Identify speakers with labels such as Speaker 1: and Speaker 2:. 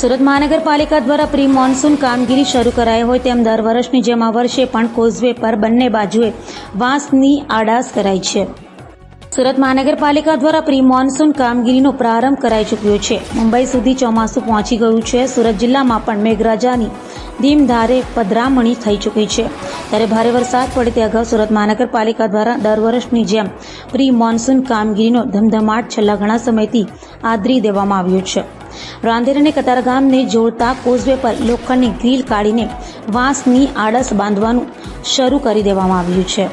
Speaker 1: સુરત મહાનગરપાલિકા દ્વારા pre monsoon કામગીરી શરૂ કરાઈ હોય તેમ દર વર્ષની જેમ આ વર્ષે પણ કોઝવે પર બંને બાજુએ વાંસની આડાસ કરાઈ છે. સુરત મહાનગરપાલિકા દ્વારા પ્રી મોન્સૂન કામગીરીનો પ્રારંભ કરાઈ ચૂક્યો છે. મુંબઈ સુધી ચોમાસું પહોંચી ગયું છે. સુરત જિલ્લામાં પણ મેઘરાજાની ધીમધારે પધરામણી થઈ ચૂકી છે. ત્યારે ભારે વરસાદ પડે તે અગાઉ સુરત મહાનગરપાલિકા દ્વારા દર વર્ષની જેમ પ્રી મોન્સૂન કામગીરીનો ધમધમાટ છેલ્લા ઘણા સમયથી આદરી દેવામાં આવ્યો છે. રાંદેર અને કતારગામને જોડતા કોઝવે પર લોખંડની ગ્રીલ કાઢીને વાંસની આડસ બાંધવાનું શરૂ કરી દેવામાં આવ્યું છે.